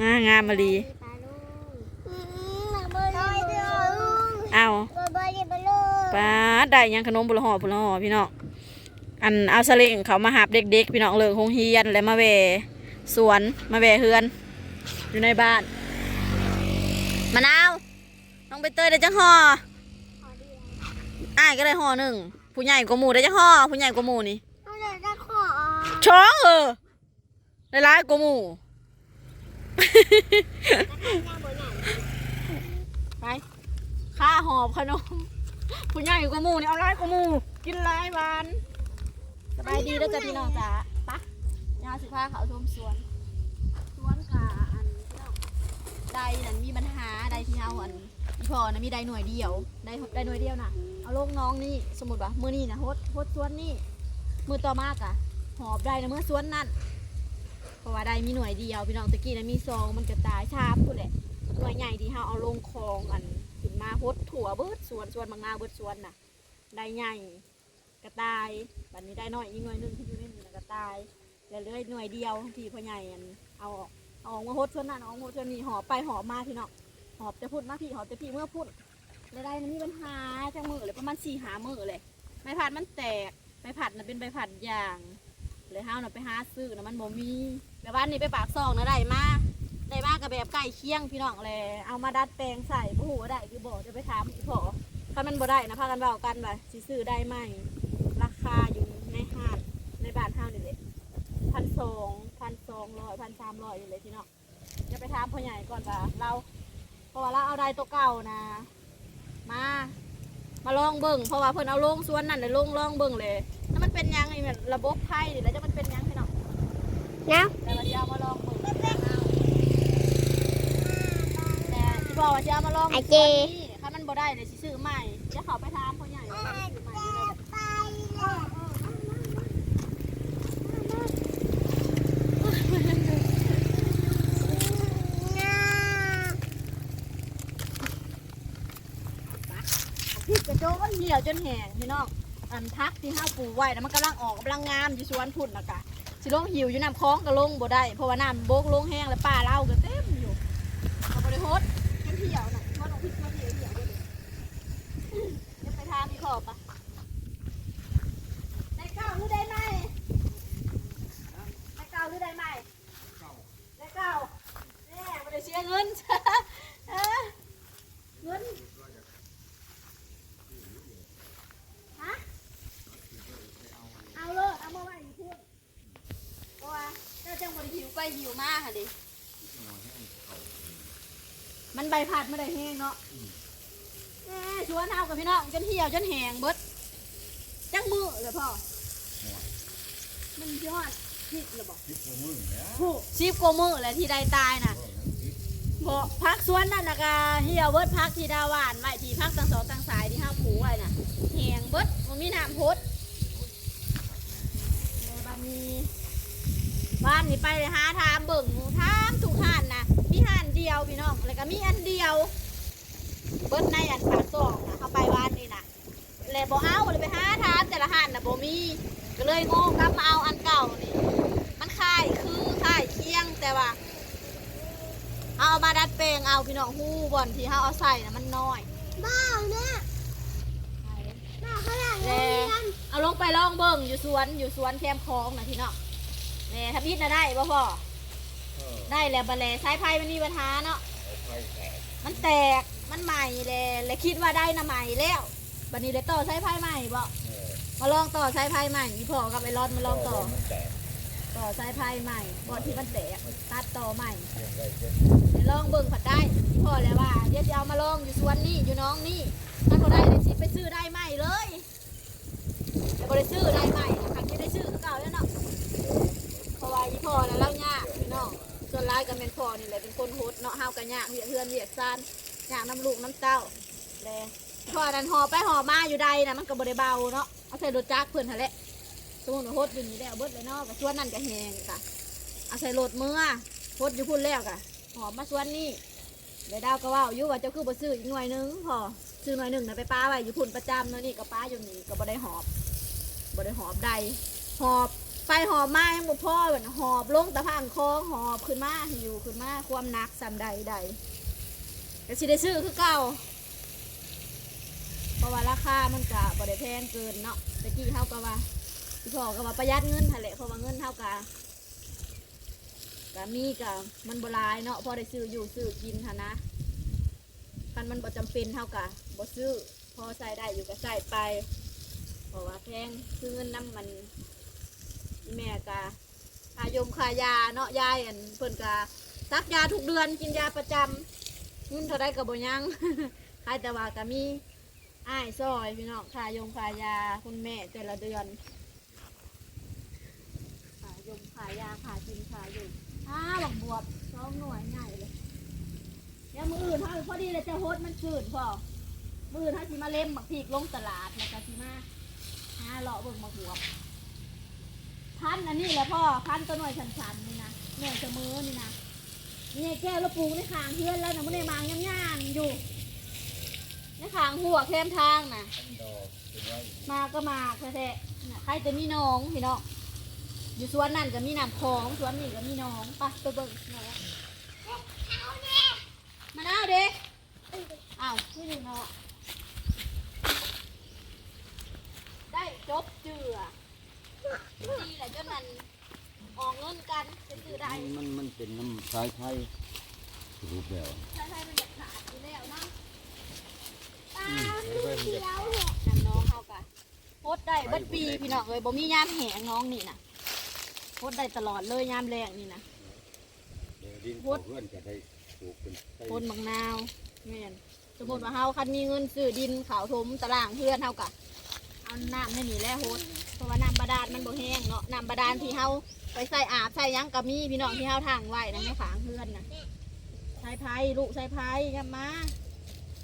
อ่างามมาลีปลาลุงอืมมาเบอร์เลยเด้อลุงเอาเบอร์เบอร์เลยเบอร์เลยป้าดได้หยังขนมบุรห่อบุรห่อพี่น้องอันเอาสลิงเขามาหับเด็กๆพี่น้องเลิกโรงเรียนแล้วมาแหวสวนมาแหวเฮือน อยู่ในบ้านมะนาวน้องใบเตยได้จังห่อขอเดียวอ้ายก็ได้ห่อหนึ่งผู้ใหญ่กว่าหมู่ได้จังห่อผู้ใหญ่กว่าหมู่นี่เอาเดี๋ยวจะขอช้องเออได้ร้ายกว่าหมู่ ไปข้าหอบขนมผู้ใหญ่กว่าหมู่นี่เอาร้ายกวาหมู่กินร้ายหวานสบายดีแล้วจ้ะพี่น้องจ๋าปะยาสิพาเขาชมสวน สวนกาอันใดนั่นมีปัญหาใดที่เอาอันอีพอนะมีใดหน่วยเดียวใดใดหน่วยเดียวน่ะเอาลงน้องนี่สมมติว่ามือนี่นะโฮดโฮดสวนนี่มือต่อมากอะหอบได้นะเมื่อสวนนั่น เพราะว่าใดมีหน่วยเดียวพี่น้องตะกี้นะมีซองมันกระตายชาบพุ่นแหละหน่วยใหญ่ที่เราเอาลงคลองอันขึ้นมาพดถั่วเบิดสวนสวนบางนาเบิดสวนน่ะ ได้ใหญ่กระต่ายบัดนี้ได้น้อยอีกหน่วยนึงที่อยู่ในนี่กระต่ายแล้วเหลือหน่วยเดียวที่พ่อใหญ่อันเอาออกเอาออกมาพดสวนนั่นเอาออกมาพดสวนนี้หอบไปหอบมาพี่น้องหอบจะพูดมาพี่หอบจะพี่เมื่อพูดแล้วได้มันมีปัญหาจังมือเลยประมาณสี่หามือเลยใบผัดมันแตกใบผัดน่ะเป็นใบผัดอย่าง เลยห้าวน่ะไปหาซื้อนะมันบ่มีแบบว่านี่ไปปากซองนะได้มาได้มากับแบบไก่เคียงพี่น้องเลย เอามาดัดแปลงใส่ผู้หูว่าได้คือบอกจะไปถามอีพอถ้ามันบ่ได้นะพากันเบากันว่าสิซื้อได้ไหมราคาอยู่ในห้างในบ้านห้านี่เลยพันสองพันสองร้อยพันสามร้อยนี่เลยพี่น้องจะไปถามพ่อใหญ่ก่อนว่าเราเพราะว่าเราเอาได้ตัวเก่านะ มา มาลองเบิ่งเพราะว่าเพิ่นเอาลงสวนนั่นเลยลงลองเบิ่งเลย เป็นหยังไงแบบระบบไพ่นี่แล้วจะมันเป็นหยังพี่น้องนะแต่ว่าจะเอามาลองเบิ่งเอาแต่ที่บอกว่าจะเอามาลองไอเจนี่ถ้ามันบ่ได้เดี๋ยวสิซื้อใหม่จะเขาไปถามพ่อใหญ่ว่าซื้อใหม่ได้เลยพี่กระโจนเหี่ยวจนแห้งพี่น้อง อันพักที่ห้าปลูกไว้นะมันกำลังออกกำลังงามอยู่สวนพุ่นนะกะสิลงหิวอยู่น้ำคลองก็ลงบ่ได้เพราะว่าน้ำโบกลงแห้งแล้วป่าเล่าก็เต็มอยู่เอาไปโฮดจนเหี่ยวน่ะโฮดลงพริกมาเที่ยวเหี่ยวเลยเดี๋ยวไปทานพี่ขอบปะได้เก้าหรือได้ไหมได้เก้าหรือได้ไหมได้เก้าแน่ไม่ได้เสียเงิน เอ้อเงิน ฮะเอาเลยเอามาไว้อยู่พูดเพราะว่าเจ้าจังบริ หิวไปหิวมากค่ะดิ มันใบผัดไม่ได้แห้งเนาะแหม่ชวนเอากับพี่น้องจนเหี่ยวจนแห้งเบิดจังมือเลยพ่อ มันยอดผิดเลยบอกโอ้ชิบกว่ามือเลยที่ได้ตายน่ะ บอกพักสวนนั่นนะกะเหี่ยวเบิดพักที่ดาหวานไว้ที่พักตังสองตังสายที่ห้าผูไว้น่ะแหงเบิดมันมีน้ำพดในบ้านนี้บ้านนี้ไปหาทามเบิ่งทามทุกห่านนะมีห่านเดียวพี่น้องแล้วก็มีอันเดียว เบิดในอันปากซองนะเข้าไปบ้านนี่นะเลยบ่เอาเลยไปหาทามแต่ละห่านนะบ่มีก็เลยโง่กลับมาเอาอันเก่านี่ มันคล้ายคือคล้ายเคียงแต่ว่า เอามาดัดแปลงเอาพี่น้องหู้บ่อนที่เขาเอาใส่นะมันน้อยบ้าเนี่ยบ้าขนาดแลนี้นเอาลงไปลองเบิ่งอยู่สวนอยู่สวนแคมคลองนะพี่น้อง แหน่ทำอิดนะได้บ่พ่อได้แล้วบัดแลสายไฟมันมีปัญหาเนาะมันแตก มันใหม่เลยเลยคิดว่าได้นะใหม่แล้ว บัดนี้เลยต่อสายไฟใหม่บ่มาลองต่อสายไฟใหม่อีพ่อกับไอ้รอนมาลองต่อต่อสายไฟใหม่บ่ที่มันแตกตัดต่อใหม่ไปลองเบิ่งผัดได้อีพ่อแล้วว่าเดี๋ยวจะเอามาลองอยู่สวนนี่อยู่น้องนี่ถ้าบ่ได้เลยสิไปซื้อได้ใหม่เลยแต่บริซื้อได้ไหมนะคะที่ได้ซื้อคือเก่าแล้วเนาะ เพราะว่าอีพ่อนะเล่ายากพี่น้องส่วนร้ายกับแมนพ่อนี่แหละเป็นคนโฮดเนาะเฮากันยากเวียเฮือนเวียซานยากน้ำลูกน้ำเต้าแลพ่อนั้นหอไปหอมาอยู่ใดนะมันก็บ่ได้เบาเนาะเอาใส่รถจักรเพิ่นหั่นแหละสมมุติว่าโฮดอยู่นี่แล้วเบิดเลยเนาะก็ชวนนั่นก็แหงกะเอาใส่รถเมื่อโฮดอยู่พุ่นแล้วกะหอมาชวนนี่เดี๋ยวดาวก็ว่าอยู่ว่าเจ้าคือบ่ซื้ออีกหน่วยหนึงพอซื้อหน่วยหนึ่งนะไปป้าไว้อยู่พุ่นประจำเนาะนี่ก็ป้าอยู่นี่ก็บ่ได้หอบบริหอบใดหอบ ไฟหอบมายังบ่พอเหมือนหอบลงตะพังคองหอบขึ้นมาอยู่ขึ้นมาความหนักสำใดใดก็สิได้ซื้อคือเก่าเพราะว่าราคามันก็บ่ได้แพงเกินเนาะตะกี้เท่ากับว่าพี่พ่อก็ว่าประหยัดเงินหั่นแหลเพราะว่าเงินเท่ากับก็มีก็มันบ่ลายเนาะพอได้ซื้ออยู่ซื้อกินหั่นนะคันมันบ่จำเป็นเท่ากับบ่ซื้อพอใส่ได้อยู่ก็ใส่ไป เพราะว่าแพงคือเงินน้ำมัน แม่กะขายมขายาเนาะยายอันเพิ่นกะซักยาทุกเดือนกินยาประจำเงินเท่าไดกับบ่ยังขายแต่ว่าก็มีอ้ายซอยพี่น้องขายมขายาคุณแม่แต่ละเดือนขายมขายาขากินขายอยู่อ้าบักบวบสองหน่วยใหญ่เลยเดี๋ยวมืออื่นเท่าพอดีเลยจะโฮดมันชืดพอมืออื่นเท่าสิมาเล่มบักพีกลงตลาดแล้วก็สิมาหาเลาะเบิ่งบักบวบ พันอันนี้แหละพ่อพันตัวหน่วยชันๆนี่นะหน่วยเสมอนี่นะนี่แก้วแล้วปลูกในขางเพื่อนแล้วนะมันในมางย่างๆอยู่ในขางหัวแคมทางนะมาก็มาแท้ๆใครจะมีน้องพี่น้องอยู่สวนนั่นก็มีน้ำคลองสวนนี่ก็มีน้องไปไปเบิ่งน่อยมาเอาเด็กอ้าวนี่นี่เนาะได้จบจื ดีแหละจนมันออกเงินกันจะซื้อได้มันมันเป็นน้ำสายไทยรูปแล้วใช่ใช่มันจะขาดอยู่แล้วนะตาเขียวเนี่ยนำน้องเข้ากันโพดได้เบัดปีพี่น้องเลยบ่มียามแหงน้องนี่นะโพดได้ตลอดเลยยามแรงนี่นะเดี๋ยวดินเขาเพื่อนจะได้ปลูกเป็นไส้โพดบางนาวแม่นสมมติว่าเฮาคันมีเงินซื้อดินขาวถมตารางเพื่อนเฮากะ เอาน้ำในนี่แหละโฮดเพราะว่าน้ำบาดาลมันบ่แห้งเนาะน้ำบาดาลที่เฮาไปใส่อาบใส่หยังก็มีพี่น้องที่เฮาทางไว้นะในขางเพื่อนนะใส่ไผ่ลูกใส่ไผ่ยับมา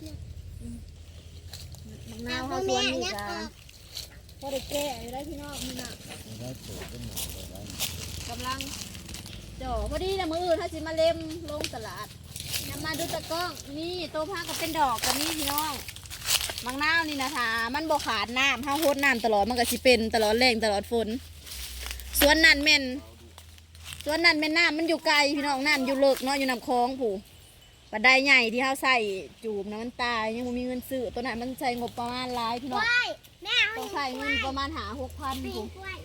อืมะนาวเขาสวนนี่จ้ะพอได้แก่อยู่ได้พี่น้องนี่น่ะได้ปลูกขึ้นมาได้ กำลังจ่อพอดีนะมืออื่นถ้าสิมาเล็มลงตลาดยำมาดูตะก้องนี่โตวผ้าก็เป็นดอกกับนี่พี่น้อง มังนาวนี่นะคะมันบ่ขาดน้ำห้าโคตรน้ำตลอดมันก็สิเป็นตลอดแรงตลอดฝนสวนนั่นแม่นสวนนั่นแม่นน้ำมันอยู่ไกลพี่น้องน้ำอยู่เลิกเนาะอยู่น้ำคลองผู้บันไดใหญ่ที่เขาใส่จูบนะมันตายยังบ่มีเงินซื้อตัวนั้นมันใช้งบประมาณหลายพี่น้องกล้วยแม่เอาต้องใส่เงินประมาณหาหกพันปีถูกกกล้วย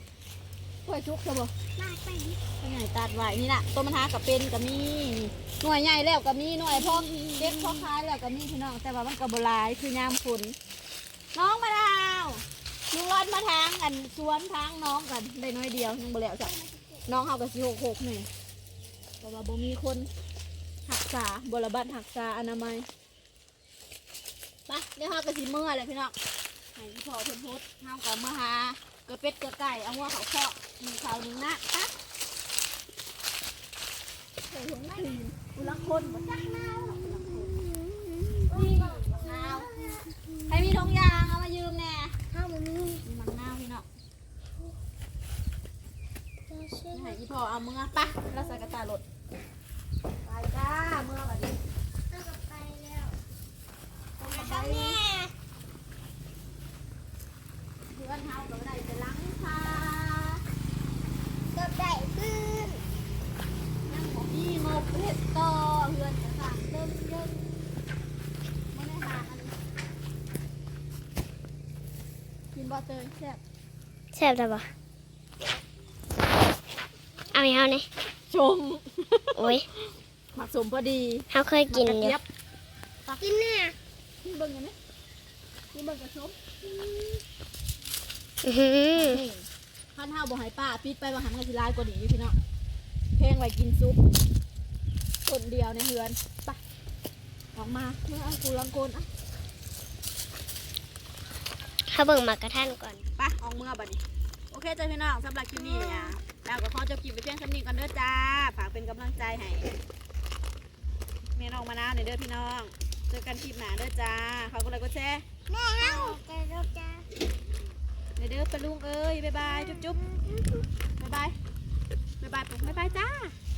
กล้วยชุกใช่ปะมาไปดิตัวใหญ่ตัดไว้นี่น่ะตัวมันหากับเป็นกับมีหน่วยใหญ่แล้วกับมีหน่วยพอเด็กพอคล้ายแล้วกับมีพี่น้องแต่ว่ามันกับบหลายคือยามฝนน้องมาดาวลุงร้อนมาทางกันสวนทางน้องกันได้น้อยเดียวยังบ่แล้วจ้ะน้องเขากับสิหกหกนี่เพราะว่าบ่มีคนหักษาบรบัตหักษาอนามัยไปเดี๋ยวเฮาก็สิเมื่อเลยพี่น้องให้พี่พ่อเพิ่นโพดเฮาก็เมื่อหากระเป็ดกระไก่เอาหัวเขาเคาะ มีเขาหนึ่งนะปะเฮ้ยถึงไม่อุลังคนบ่จักนาวหรอกอุลังคนนี่บักนาวใครมีทงยางเอามายืมแน่ข้ามานี่มีมังนาวพี่น้องเราเชื่อให้พี่พ่อเอาเมื่อปะแล้วใส่กระตายรถไปจ้าเมื่อแบบนี้ เอากลับไปแล้ว ต้อง มา มา ตร ใช้ งนี้ เพื่อนเฮาก็ได้ไปล้างคา กับได้ขึ้น ยังบ่มีงบเฮ็ดต่อเพื่อนจะสั่งเริ่มเยิ่งบ่ได้หาอันกิน บ่เตยแซ่บแซ่บแต่บ่เอาไม่เอาเนี่ยชมโอ้ยหมักสมพอดีเขาเคยกินหมัอยู่กระเจี๊ยบกินเนี่ยนี่เบิ่งกันไหมนี่เบิ่งกระชมอื้อหือนี่ข้าวเท้าบ่ให้ป้าปิดไปว่าหันกันสิร้ายกว่านี้อยู่พี่น้องเพลงไว้กินซุปคนเดียวในเฮือนไปออกมาเมื่อเอากูลังโกนอะเขาเบิ่งหมากกระทันก่อนไปออกเมื่อบัดนี้ โอเคจ้าพี่น้องสำหรับคลิปนี้เนี่ยเราก็ขอจบคลิปไปเพียงเท่านี้ก่อนเด้อจ้า ฝากเป็นกำลังใจให้แม่น้องมานะในอยเด้อพี่น้อง เจอกันคลิปหน้าเด้อจ้าขอบคุณเลยก็แชร์แม่เอาจะรบจ้าในอยเด้อปะลุงเอ้ยบ๊ายบาย จุ๊บจุ๊บบ๊ายบายบ๊ายบายปุ๊บบ๊ายบายจ้าบ